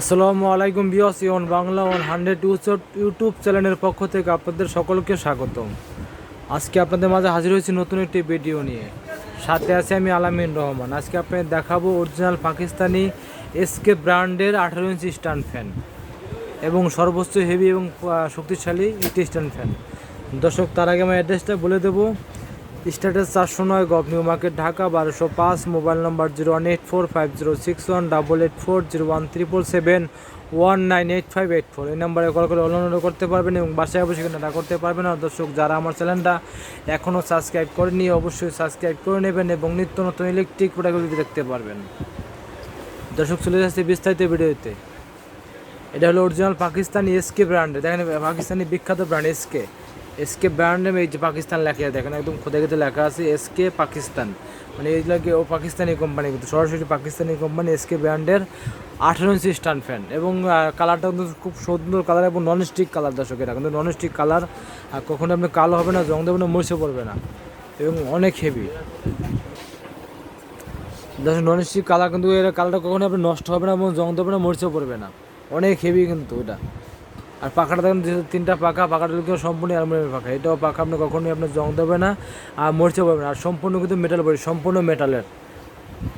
আসসালামু আলাইকুম বিয়স ইয়ন বাংলা ওয়ান হান্ড্রেড ইউটিউব চ্যানেলের পক্ষ থেকে আপনাদের সকলকে স্বাগতম। আজকে আপনাদের মাঝে হাজির হয়েছি নতুন একটি ভিডিও নিয়ে। সাথে আছে আমি আলামিন রহমান। আজকে আপনাদের দেখাবো অরিজিনাল পাকিস্তানি এসকে ব্র্যান্ডের আঠারো ইঞ্চি স্ট্যান্ড ফ্যান এবং সর্বোচ্চ হেভি এবং শক্তিশালী একটি স্ট্যান্ড ফ্যান। দর্শক, তার আগে আমার অ্যাড্রেসটা বলে দেবো। স্ট্যাটাস চারশো নয় গভ, নিউ মার্কেট ঢাকা, বারোশো পাঁচ, mobile number zero one eight four five zero six one, double eight four zero one triple seven, one nine eight five eight four. এই নাম্বারে কল করে অনলাইন করতে পারবেন এবং বাসায় বসে কেনাটা করতে পারবেন। আর দর্শক, যারা আমার চ্যানেলটা এখনও সাবস্ক্রাইব করেনি অবশ্যই সাবস্ক্রাইব করে নেবেন এবং নিত্য নতুন ইলেকট্রিক প্রোডাক্টগুলি দেখতে পারবেন। দর্শক, চলে যাচ্ছে বিস্তারিত ভিডিওতে। এটা হলো অরিজিনাল পাকিস্তানি এসকে ব্র্যান্ড দেখেন, পাকিস্তানি বিখ্যাত ব্র্যান্ড এসকে এসকে ব্র্যান্ডে এই যে পাকিস্তান লেখা, দেখেন একদম খোদা খেতে লেখা আছে এসকে পাকিস্তান। মানে এইগুলোকে ও পাকিস্তানি কোম্পানি কিন্তু সরাসরি পাকিস্তানি কোম্পানি এসকে ব্র্যান্ডের আঠারো ইঞ্চি স্ট্যান্ড ফ্যান এবং কালারটা কিন্তু খুব সুন্দর কালার এবং নন স্টিক কালার দর্শক, এটা কিন্তু নন স্টিক কালার কখনো আপনি কালো হবে না জং দেবে না মরিচে পড়বে না। এবং অনেক হেভি দর্শক নন স্টিক কালার কিন্তু এর কালারটা কখনো আপনি নষ্ট হবে না এবং জং দেবে না, মরিচেও পড়বে না। অনেক হেভি কিন্তু এটা। আর পাখাটা দেখেন তিনটা পাখা, পাখাটা কিন্তু সম্পূর্ণ অ্যালুমিনিয়ামের পাখা। এটাও পাখা আপনি কখনোই আপনার জং দেবে না আর মরিচেও পাবে না। আর সম্পূর্ণ কিন্তু মেটাল বডি সম্পূর্ণ মেটালের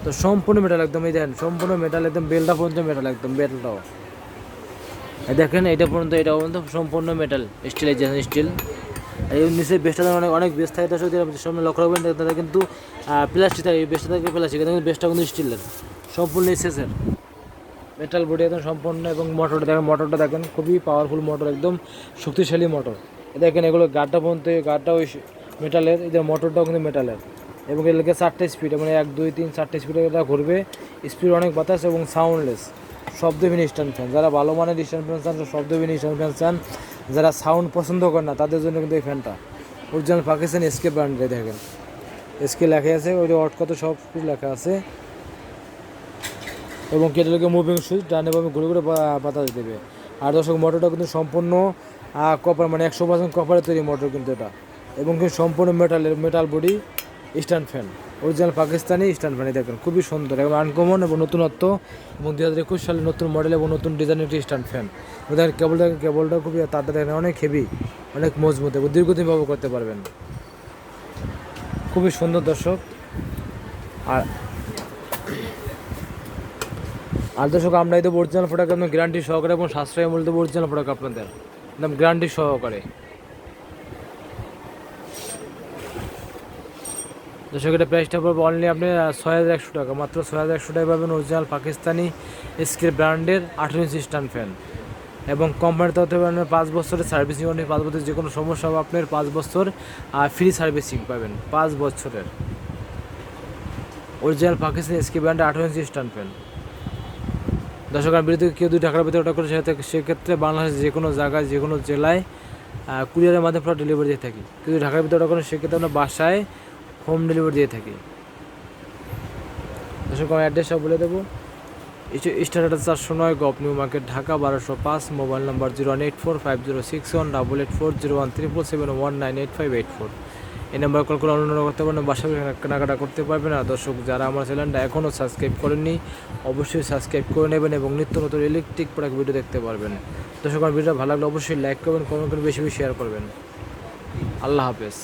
তো সম্পূর্ণ মেটাল একদম, এই দেখেন, সম্পূর্ণ মেটাল একদম বেলটা পর্যন্ত মেটাল একদম বেলটাও। দেখেন, এটা পর্যন্ত এটা পর্যন্ত সম্পূর্ণ মেটাল স্টিল এই যে স্টিল এই নিচে বেসটা অনেক অনেক বেস থাকে। দর্শক যেটা সামনে লক্ষ্য রাখবেন তাদের কিন্তু প্লাস্টিক থাকে, এই বেসটা থাকে প্লাস্টিক কিন্তু বেসটা কিন্তু স্টিলের সম্পূর্ণ এসেসের মেটাল বডি একদম সম্পূর্ণ এবং মোটরটা দেখেন মোটরটা দেখেন, খুবই পাওয়ারফুল মোটর একদম শক্তিশালী মোটর দেখেন এগুলো গাড়টা পর্যন্ত, গাড়টা ওই মেটালের যে মোটরটাও কিন্তু মেটালের এবং এর লেগে চারটে স্পিড মানে এক, দুই, তিন, চারটে স্পিডে এটা ঘুরবে। স্পিড অনেক বাতাস এবং সাউন্ডলেস শব্দবিহীন স্ট্যান্ড ফ্যান যারা ভালো মানের স্ট্যান্ড ফ্যান চান শব্দবিহীন স্ট্যান্ড ফ্যান চান, যারা সাউন্ড পছন্দ করে না, তাদের জন্য কিন্তু এই ফ্যানটা অরিজিনাল পাকিস্তান এসকে ব্র্যান্ডে দেখেন। এসকে লেখা আছে, ওই যে অট কত সব কিছু লেখা আছে। এবং কেটেলকে মুভিং সুইচ ডানে বামে ঘুরে ঘুরে বাতাস দেবে আর দর্শক মোটরটা কিন্তু সম্পূর্ণ কপার মানে একশো পার্সেন্ট কপারের তৈরি মোটর কিন্তু এটা। এবং কিন্তু সম্পূর্ণ মেটালের metal body stand fan original Pakistani stand fan দেখবেন খুবই সুন্দর এবং আনকমন এবং নতুনত্ব। এবং দু হাজার একুশ সালে নতুন মডেল এবং নতুন ডিজাইনের একটি স্ট্যান্ড ফ্যান দেখেন কেবলটা কেবলটা খুবই তারটা দেখেন অনেক হেভি অনেক মজবুত এবং দীর্ঘদিন ব্যবহার করতে পারবেন। খুবই সুন্দর দর্শক। আর আর দর্শক আমরা এই দেবো অরিজিনাল প্রোডাক্ট একদম গ্যারান্টি সহকারে এবং সাশ্রয় মূল্য অরিজিনাল প্রোডাক্ট আপনাদের। একদম গ্যারান্টি সহকারে। দর্শক, এটা প্রাইসটা পড়বে অনলি আপনি ছয় হাজার একশো টাকা। মাত্র ছয় হাজার একশো টাকা পাবেন অরিজিনাল পাকিস্তানি স্কেল ব্র্যান্ডের আঠেরো ইঞ্চি স্ট্যান্ড ফ্যান এবং কোম্পানিতে হতে পারেন পাঁচ বছরের সার্ভিসিং অনেক পাঁচ বছর যে কোনো সমস্যা হবে, আপনার পাঁচ বছর ফ্রি সার্ভিসিং পাবেন, পাঁচ বছরের। অরিজিনাল পাকিস্তানি স্কে ব্র্যান্ডের আঠেরো ইঞ্চি স্ট্যান্ড ফ্যান দর্শক আর বিরুদ্ধে কেউ দুই ঢাকার ভিতরে অর্ডার করে সেক্ষেত্রে বাংলাদেশের যে কোনো জায়গায়, যে কোনো জেলায় কুরিয়ারের মাধ্যমে পুরো ডেলিভারি দিয়ে থাকি। কিন্তু ঢাকার ভিতরে অর্ডার করেন সেক্ষেত্রে আমরা বাসায় হোম ডেলিভারি দিয়ে থাকি। দর্শক আমার অ্যাড্রেসটা বলে দেবো। স্টার্টার চারশো নয়, গপ নিউ মার্কেট, ঢাকা, বারোশো পাঁচ, mobile number zero one eight four five zero six one double eight four zero one triple seven one nine eight five eight four এই নাম্বার কল করে অন্য করতে পারেন বাসা কেনাকাটা করতে পারবেন। আর দর্শক, যারা আমার চ্যানেলটা এখনও সাবস্ক্রাইব করেননি, অবশ্যই সাবস্ক্রাইব করে নেবেন এবং নিত্য নতুন ইলেকট্রিক প্রোডাক্ট ভিডিও দেখতে পারবেন। দর্শক, আমার ভিডিওটা ভালো লাগলে অবশ্যই লাইক করবেন কমেন্ট করে বেশি বেশি শেয়ার করবেন। আল্লাহ হাফেজ।